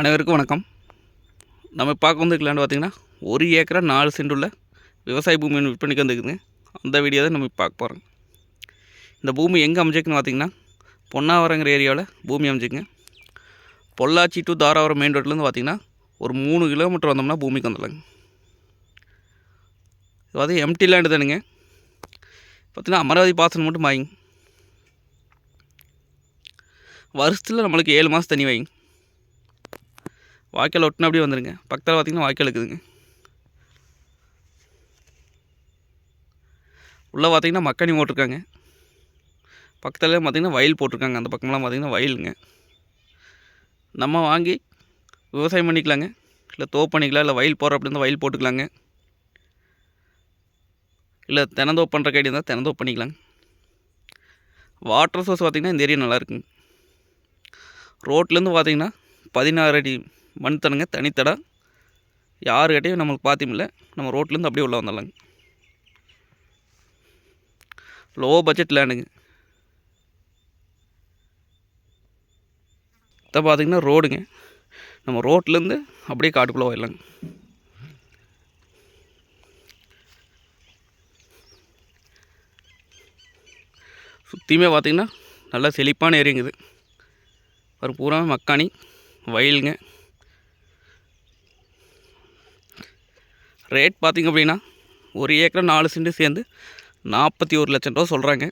அனைவருக்கும் வணக்கம். நம்ம பார்க்க வந்து லேண்ட் பார்த்திங்கன்னா ஒரு ஏக்கரா நாலு சென்டுள்ள விவசாய பூமி விற்பனைக்கு வந்துருக்குதுங்க அந்த வீடியோ தான் நம்ம பார்க்க போகிறோம் இந்த பூமி எங்கே அமைஞ்சிருக்குன்னு பார்த்திங்கன்னா பொன்னாவரங்கிற ஏரியாவில் பூமி அமைச்சிக்குங்க பொள்ளாச்சி டு தாராவரம் மெயின் ரோட்லேருந்து பார்த்திங்கன்னா ஒரு மூணு கிலோமீட்டர் வந்தோம்னா பூமிக்கு வந்துடலாங்க. இது பார்த்து எம்டி லேண்டு தானுங்க. பார்த்திங்கன்னா அமராவதி பாசனம் மட்டும் வாங்கிங்க வருஷத்தில் நம்மளுக்கு ஏழு மாதம் தண்ணி வைங்க. வாய்க்கால் ஒட்டினா அப்படியே வந்துடுங்க பக்கத்தில் பார்த்தீங்கன்னா வாய்க்கால் இருக்குதுங்க. உள்ளே பார்த்தீங்கன்னா மக்காணி போட்டிருக்காங்க. பக்கத்தில் பார்த்திங்கன்னா வயல் போட்டிருக்காங்க. அந்த பக்கம்லாம் பார்த்திங்கன்னா வயலுங்க. நம்ம வாங்கி விவசாயம் பண்ணிக்கலாங்க. இல்லை தோப்பு பண்ணிக்கலாம். இல்லை வயல் போகிற அப்படி இருந்தால் வயல் போட்டுக்கலாங்க. இல்லை தினந்தோப்பு பண்ணுற கைடி இருந்தால் தினந்தோப்பு பண்ணிக்கலாங்க. வாட்டர் சோர்ஸ் பார்த்திங்கன்னா இந்த ஏரியா நல்லா இருக்குங்க. ரோட்லேருந்து பார்த்திங்கன்னா பதினாறு அடி மண் தடங்க தனித்தடம் யாருக்கிட்டையும் நம்மளுக்கு பார்த்திமில்ல நம்ம ரோட்லேருந்து அப்படியே உள்ளே வந்துடலாங்க லோ பட்ஜெட் லேண்டுங்க இதை பார்த்தீங்கன்னா ரோடுங்க. நம்ம ரோட்லேருந்து அப்படியே காட்டுக்குள்ளே போயிடலாங்க. சுற்றியுமே பார்த்திங்கன்னா நல்லா செழிப்பான ஏரியாங்குது ஒரு பூரா மக்காணி வயலுங்க. ரேட் பார்த்திங்க அப்படின்னா ஒரு ஏக்கர் நாலு சென்ட் சேர்ந்து நாற்பத்தி ஒரு லட்சம் ரூபா சொல்கிறாங்க.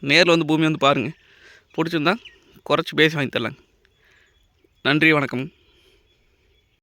நேரில் வந்து பூமி வந்து பாருங்கள் பிடிச்சிருந்தா குறைச்சி பேசி வாங்கி தரலாங்க. நன்றி வணக்கம்.